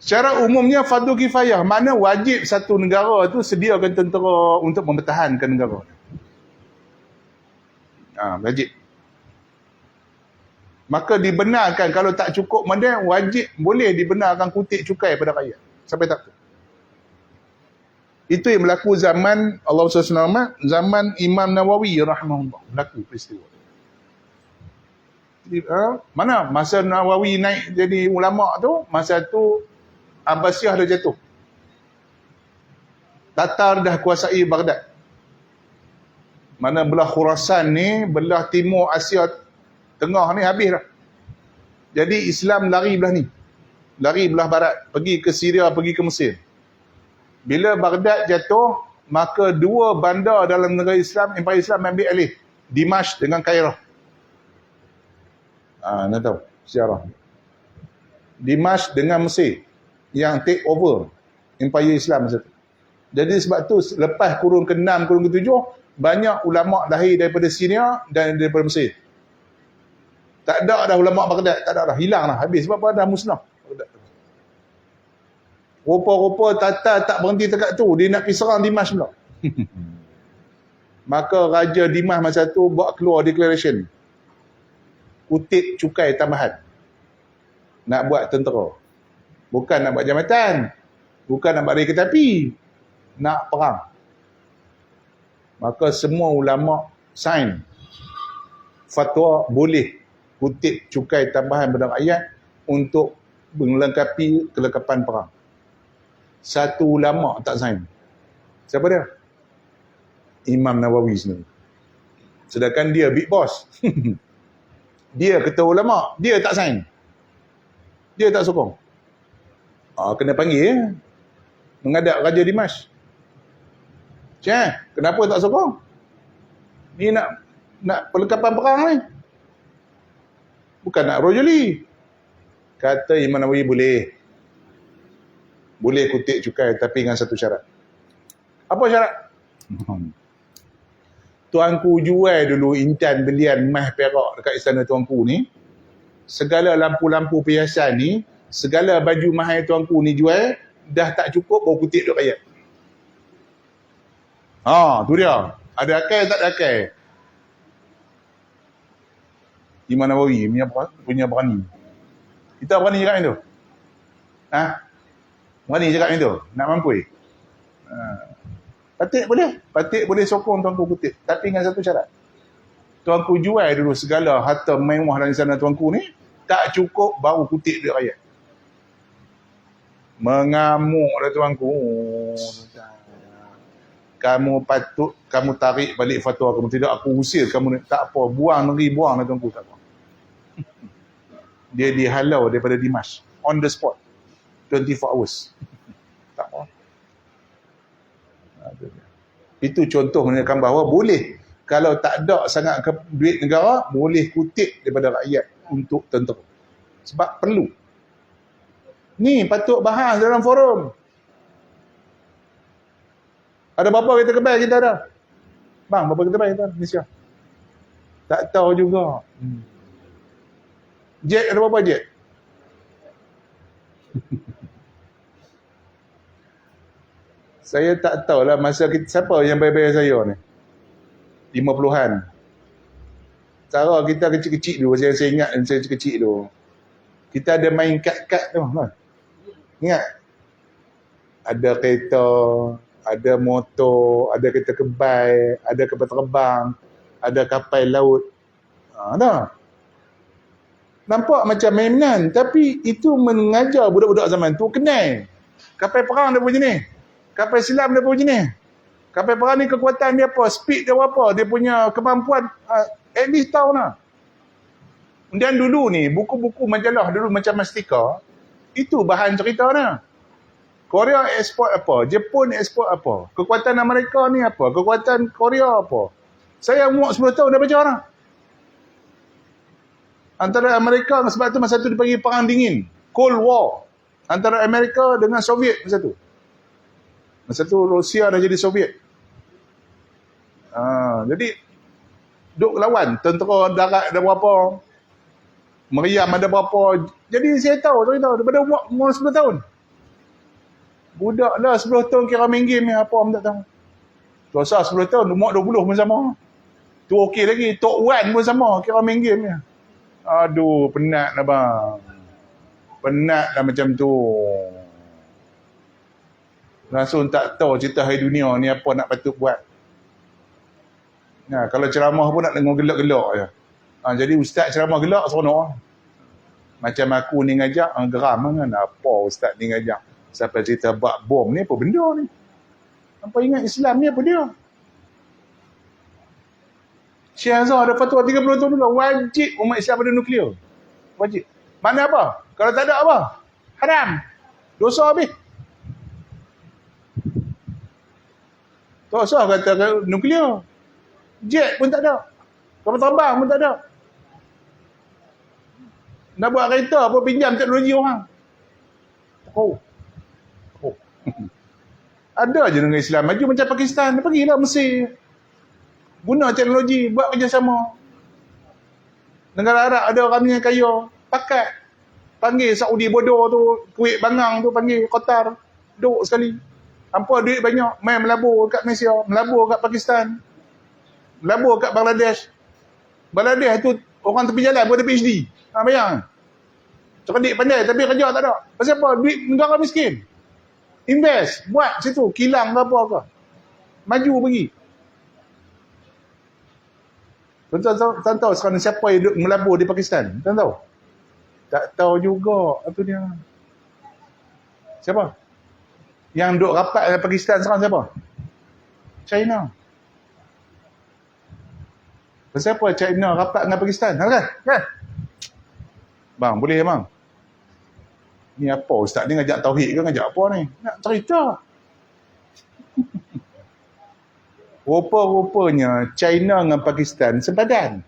Secara umumnya fardu kifayah, mana wajib satu negara tu sediakan tentera untuk mempertahankan negara. Ha, wajib. Maka dibenarkan kalau tak cukup mana wajib boleh dibenarkan kutip cukai pada rakyat. Sampai tak tu. Itu yang berlaku zaman Allah SWT, zaman Imam Nawawi rahimahullah. Berlaku peristiwa. Ha? Mana masa Nawawi naik jadi ulama tu, masa tu Abbasiyah dah jatuh. Tatar dah kuasai Baghdad. Mana belah Khurasan ni, belah timur Asia tengah ni habis dah. Jadi Islam lari belah ni. Lari belah barat. Pergi ke Syria, pergi ke Mesir. Bila Baghdad jatuh, maka dua bandar dalam negara Islam, Empire Islam ambil alih. Dimash dengan Cairo. Ah, nak tahu sejarah. Dimash dengan Mesir yang take over Empire Islam masa tu. Jadi sebab tu lepas kurun ke-6, kurun ke-7, banyak ulama lahir daripada Syria dan daripada Mesir. Tak ada dah ulama Baghdad, tak ada dah, hilang dah, habis sebab apa dah musnah. Rupa-rupa Tata tak berhenti dekat tu, dia nak pergi serang Dimash pula. Maka Raja Dimash masa tu buat keluar declaration. Kutip cukai tambahan. Nak buat tentera. Bukan nak buat jambatan. Bukan nak buat raya tapi Nak perang. Maka semua ulama sign. Fatwa boleh kutip cukai tambahan pada ayat untuk melengkapi kelengkapan perang. Satu ulama tak sign. Siapa dia? Imam Nawawi sendiri. Sedangkan dia big boss. dia ketua ulama, dia tak sign. Dia tak sokong. Ha, kena panggil ya. Mengadap Raja Dimas. Cik, kenapa tak sokong? Ni nak nak perlengkapan perang ni. Bukan nak rojoli. Kata Imam Nawawi boleh. Boleh kutip cukai tapi dengan satu syarat. Apa syarat? Tuanku jual dulu intan belian emas perak dekat istana tuanku ni. Segala lampu-lampu perhiasan ni segala baju mahal tuanku ni jual dah tak cukup bawa kutip duk rakyat. Ha, tu dia. Ada akal tak ada akal? Imam Nawawi punya, punya berani. Kita berani cakap itu. Ha? Berani cakap itu. Nak mampu. Ha. Patik boleh. Patik boleh sokong tuanku kutip. Tapi dengan satu syarat. Tuanku jual dulu segala harta mewah dalam sana tuanku ni. Tak cukup baru kutip dia rakyat mengamuk dah tuanku. Kamu patut kamu tarik balik fatwa kamu tidak aku usir. Kamu tak apa. Buang negeri buang dah tuanku tak apa. Dia dihalau daripada Dimash. On the spot. 24 hours. Tak apa. Itu contoh menunjukkan bahawa boleh. Kalau tak ada sangat ke duit negara boleh kutip daripada rakyat untuk tentera. Sebab perlu Ni patut bahas dalam forum. Ada berapa kita kebal kita ada? Bang, berapa kita kebal kita Malaysia? Tak tahu juga. Hmm. Jet ada berapa jet? saya tak tahu lah masa kita, siapa yang bayar-bayar saya ni. Lima puluhan. Cara kita kecil-kecil dulu, saya, saya ingat saya kecil dulu. Kita ada main kad-kad tu. Ha. Ingat? Ada kereta, ada motor, ada kereta kebal, ada kapal terbang, ada kapal laut. Ha, dah. Nampak macam mainan. Tapi itu mengajar budak-budak zaman tu kenal. Kapal perang dia punya ni. Kapal silam dia punya ni. Kapal perang ni kekuatan dia apa? Speed dia apa? Dia punya kemampuan uh, at least tahu lah. Dan dulu ni, buku-buku majalah dulu macam Mastika, itu bahan cerita ni. Korea ekspor apa? Jepun ekspor apa? Kekuatan Amerika ni apa? Kekuatan Korea apa? Saya muak 10 tahun dah baca orang. Antara Amerika sebab tu masa tu dipanggil perang dingin. Cold War. Antara Amerika dengan Soviet masa tu. Masa tu Rusia dah jadi Soviet. Ha, jadi duk lawan tentera darat ada berapa meriam ada berapa jadi saya tahu, saya tahu daripada umur, umur 10 tahun. Budak lah 10 tahun kira main game ni. Apa orang tak tahu. Dosa 10 tahun. Umur 20 pun sama. Tu okey lagi. Tok Wan pun sama. Kira main game ni. Aduh, penat lah bang. Penat lah macam tu. Langsung tak tahu cerita hari dunia ni apa nak patut buat. Nah, kalau ceramah pun nak dengar gelak-gelak je. Ha, jadi ustaz ceramah gelak seronok. Macam aku ni ngajak, ha, geram kan. Apa ustaz ni ngajak. Sampai cerita bak bom ni apa benda ni. Apa ingat Islam ni apa dia? Syekh Azhar ada fatwa 30 tahun dulu. Wajib umat Islam ada nuklear. Wajib. Mana apa? Kalau tak ada apa? Haram. Dosa habis. Tak usah kata nuklear. Jet pun tak ada. Kapal terbang pun tak ada. Nak buat kereta apa pinjam teknologi orang. Oh. Oh. ada je negara Islam maju macam Pakistan. Pergilah Mesir. Guna teknologi buat kerjasama. Negara Arab ada orang yang kaya. Pakat. Panggil Saudi bodoh tu. Kuwait bangang tu panggil Qatar. Duk sekali. Hampa duit banyak. Main melabur kat Malaysia. Melabur kat Pakistan labur kat Bangladesh. Bangladesh tu orang tepi jalan pun ada PhD. Ha, bayang. Cerdik pandai tapi kerja tak ada. Pasal apa? Duit negara miskin. Invest. Buat situ. Kilang ke apa ke. Maju pergi. Tuan-tuan tahu, tahu sekarang siapa yang duduk melabur di Pakistan? Tuan tahu? Tak tahu juga. Itu dia. Siapa? Yang duduk rapat di Pakistan sekarang siapa? China. Pasal apa China rapat dengan Pakistan? Kan? Kan? Bang, boleh bang? Ni apa ustaz ni ngajak tauhid ke ngajak apa ni? Nak cerita. Rupa-rupanya China dengan Pakistan sepadan.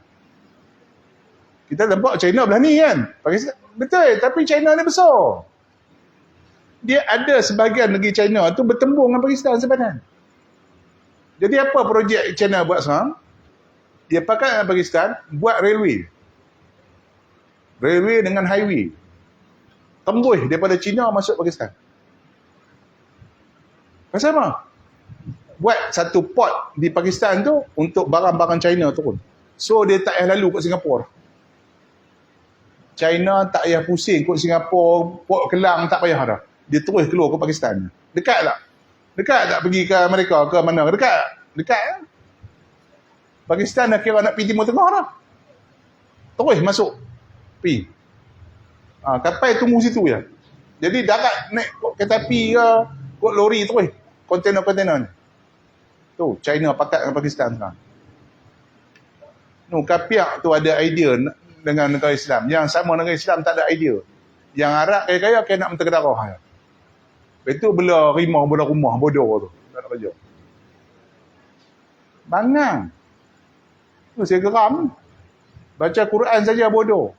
Kita nampak China belah ni kan? Pakistan. Betul, tapi China ni besar. Dia ada sebahagian negeri China tu bertembung dengan Pakistan sepadan. Jadi apa projek China buat sekarang? dia pakai dengan Pakistan buat railway. Railway dengan highway. Tembus daripada China masuk Pakistan. Pasal apa? Buat satu port di Pakistan tu untuk barang-barang China turun. So dia tak payah lalu kat Singapura. China tak payah pusing kat Singapura, port Kelang tak payah dah. Dia terus keluar ke Pakistan. Dekat tak? Dekat tak pergi ke Amerika ke mana? Dekat. Dekat. Ya? Pakistan dah kira nak pergi Timur Tengah dah. Terus masuk. Pergi. Ha, kapal tunggu situ je. Jadi darat naik kereta api ke, kot lori terus. Kontainer-kontainer ni. Tu, China pakat dengan Pakistan sekarang. No, kapiak tu ada idea dengan negara Islam. Yang sama negara Islam tak ada idea. Yang Arab kaya-kaya kaya nak mentera darah. Itu bela rimau, bela rumah, bodoh tu. Tak nak kerja. Bangang. Tu saya geram. Baca Quran saja bodoh.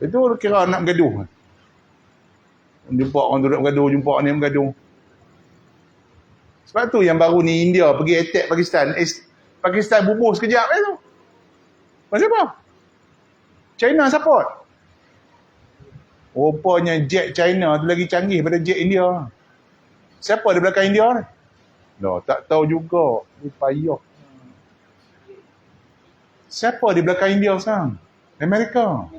Itu kira nak bergaduh. Jumpa orang nak bergaduh, jumpa ni bergaduh. Sebab tu yang baru ni India pergi attack Pakistan. Pakistan bubuh sekejap eh tu. Pasal apa? China support. Rupanya jet China tu lagi canggih pada jet India. Siapa di belakang India ni? No, tak tahu juga. Ni payah. Siapa di belakang India sekarang? Amerika.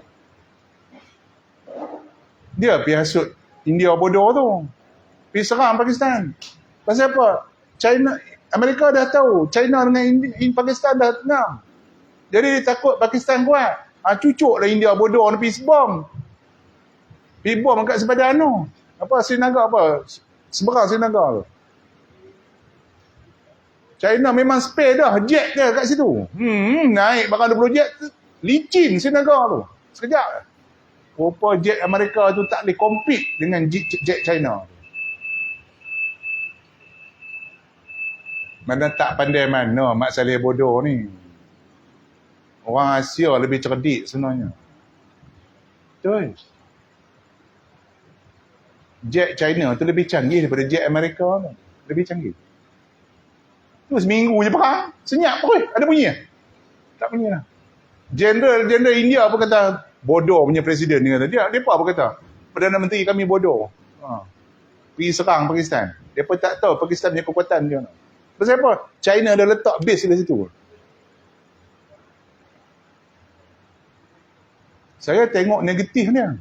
Dia pergi hasut India bodoh tu. Pergi serang Pakistan. Pasal apa? China, Amerika dah tahu. China dengan Indi, Pakistan dah tenang. Jadi dia takut Pakistan kuat. Ha, cucuk lah India bodoh nak pergi sebom. Pergi bom kat sepadan tu. Apa, Srinaga apa? Seberang Srinaga tu. China memang spare dah jet dia kat situ. Hmm, naik barang 20 jet licin Singapura tu. Sekejap. Rupa jet Amerika tu tak boleh compete dengan jet, China. Mana tak pandai mana Mak Saleh bodoh ni. Orang Asia lebih cerdik sebenarnya. Betul. Jet China tu lebih canggih daripada jet Amerika tu. Lebih canggih. Tu seminggu je perang. Senyap pun. Ada bunyi. Tak bunyi lah. General, General India apa kata, bodoh punya presiden ni kata. Dia, dia apa kata? Perdana Menteri kami bodoh. Ha. Pergi serang Pakistan. Dia pun tak tahu Pakistan punya kekuatan dia. Pasal apa? China dah letak base di situ. Saya tengok negatifnya.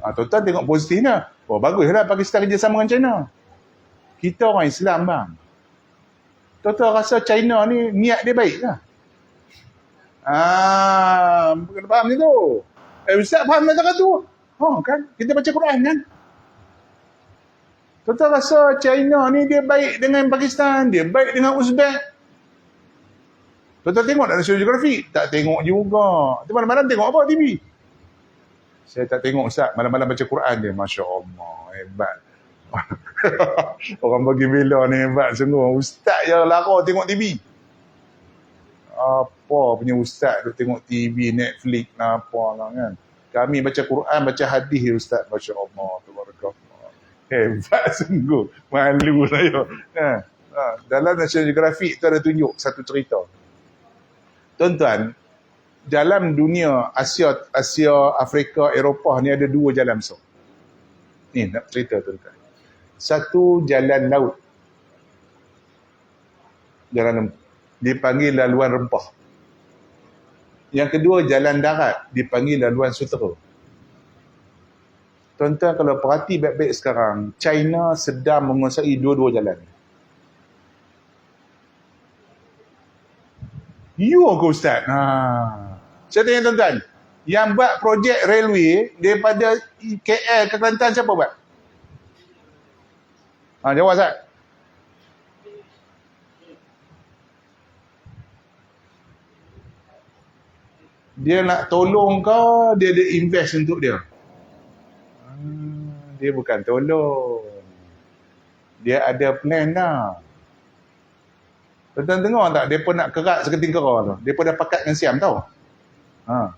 Ha, tuan-tuan tengok positifnya. Oh, baguslah Pakistan kerjasama dengan China. Kita orang Islam bang. Tuan-tuan rasa China ni niat dia baik lah. Ah, kena faham ni tu. Eh, Ustaz faham macam tu. Ha, kan? Kita baca Quran kan? Tuan-tuan rasa China ni dia baik dengan Pakistan. Dia baik dengan Uzbek. Tuan-tuan tengok National Geographic? Tak tengok juga. Tu malam-malam tengok apa TV? Saya tak tengok Ustaz, malam-malam baca Quran dia. Masya Allah, hebat. Orang bagi bela ni hebat sungguh. Ustaz yang lara tengok TV. Apa punya Ustaz tu tengok TV, Netflix, apa lah kan. Kami baca Quran, baca hadis Ustaz. Masya Allah, Tabarakallah. Hebat sungguh. Malu saya. Ha. Ha. Dalam National Geographic tu ada tunjuk satu cerita. Tuan-tuan, dalam dunia Asia, Asia, Afrika, Eropah ni ada dua jalan besar. Ni nak cerita tu dekat. Satu jalan laut. Jalan dipanggil laluan rempah. Yang kedua jalan darat dipanggil laluan sutera. Tuan-tuan kalau perhati baik-baik sekarang, China sedang menguasai dua-dua jalan. You ke Ustaz? Ha. Saya tanya tuan-tuan, yang buat projek railway daripada KL ke Kelantan siapa buat? Ha, jawab Ustaz. Dia nak tolong kau, dia ada invest untuk dia. Hmm, dia bukan tolong. Dia ada plan lah. Tuan-tuan tengok tak, dia pun nak kerat seketing kera tu. Dia pun dah pakat dengan siam tau. Ha.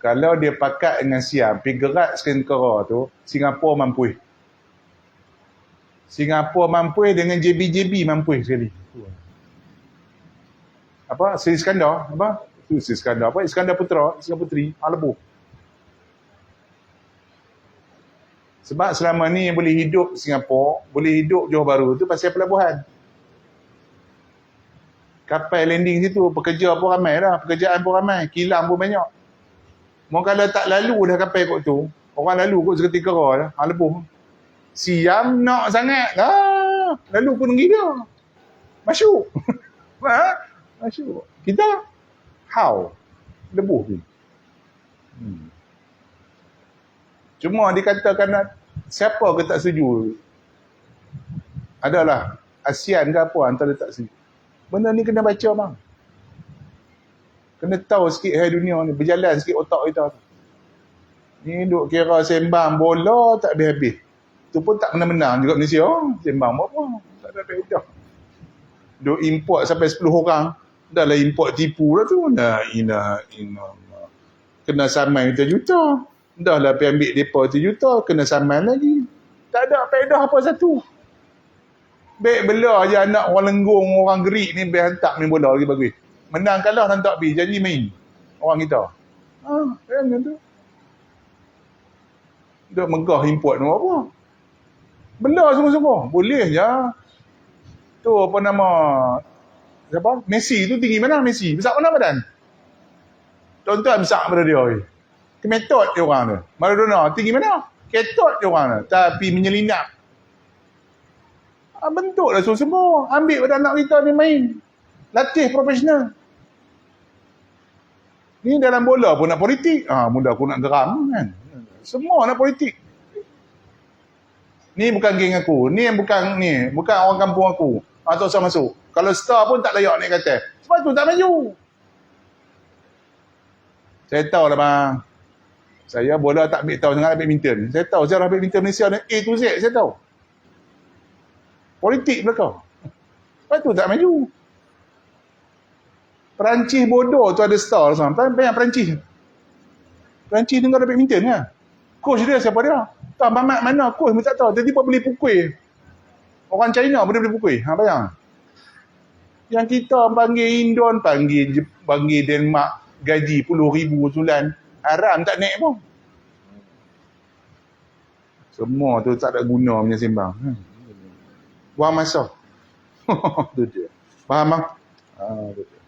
Kalau dia pakat dengan siam, pergi gerak sekentara tu, Singapura mampu. Singapura mampu dengan JB-JB mampu sekali. Apa? Sri Iskandar? Apa? Tu Sri Iskandar. Apa? Iskandar Putra, Iskandar Putri, Alebu. Sebab selama ni boleh hidup Singapura, boleh hidup Johor Bahru tu pasal pelabuhan kapal landing situ pekerja pun ramai lah pekerjaan pun ramai kilang pun banyak mau kalau tak lalu dah kapal kot tu orang lalu kot seketika lah ha, lepuh siam nak sangat lah lalu pun dia masuk ha? Masuk kita how lebuh ni hmm. cuma dikatakan siapa ke tak setuju adalah ASEAN ke apa antara tak setuju Benda ni kena baca bang. Kena tahu sikit hai dunia ni. Berjalan sikit otak kita. Ni duk kira sembang bola tak habis-habis. Tu pun tak menang-menang juga Malaysia. Sembang apa? Tak ada beda. Duk import sampai 10 orang. Dah lah import tipu lah tu. Nah, ina, ina. Kena saman juta-juta. Dah lah pergi ambil mereka tu juta. Kena saman lagi. Tak ada faedah apa satu. Baik bela je anak orang lenggung, orang gerik ni baik hantar main bola lagi bagus. Menang kalah hantar pergi, jadi main. Orang kita. Ha, kan tu. Duk megah import ni apa? Bela semua-semua. Boleh je. Tu apa nama? Siapa? Messi tu tinggi mana Messi? Besar mana badan? Tuan-tuan besar pada dia. Kemetot dia orang tu. Maradona tinggi mana? Ketot dia orang tu. Tapi menyelinap Ah, bentuklah so semua. Ambil pada anak kita ni main. Latih profesional. Ni dalam bola pun nak politik. Ah, muda aku nak geram kan. Semua nak politik. Ni bukan geng aku. Ni yang bukan ni. Bukan orang kampung aku. Atau ah, saya masuk. Kalau star pun tak layak naik kata. Sebab tu tak maju. Saya tahu lah bang. Saya bola tak ambil tahu dengan badminton. Saya tahu sejarah badminton Malaysia ni A to Z. Saya tahu politik belakang. Lepas tu tak maju. Perancis bodoh tu ada star sama. Banyak Perancis. Perancis dengar ada badminton kan. Coach dia siapa dia? Tak mamat mana coach pun tak tahu. Tiba-tiba boleh pukul orang China pun dia boleh pukul. Ha bayang. Yang kita panggil Indon, panggil panggil Denmark gaji puluh ribu bulan, Haram tak naik pun. Semua tu tak ada guna punya sembang. Hmm. Buang masa. tu dia. Faham bang? Ha, tu dia.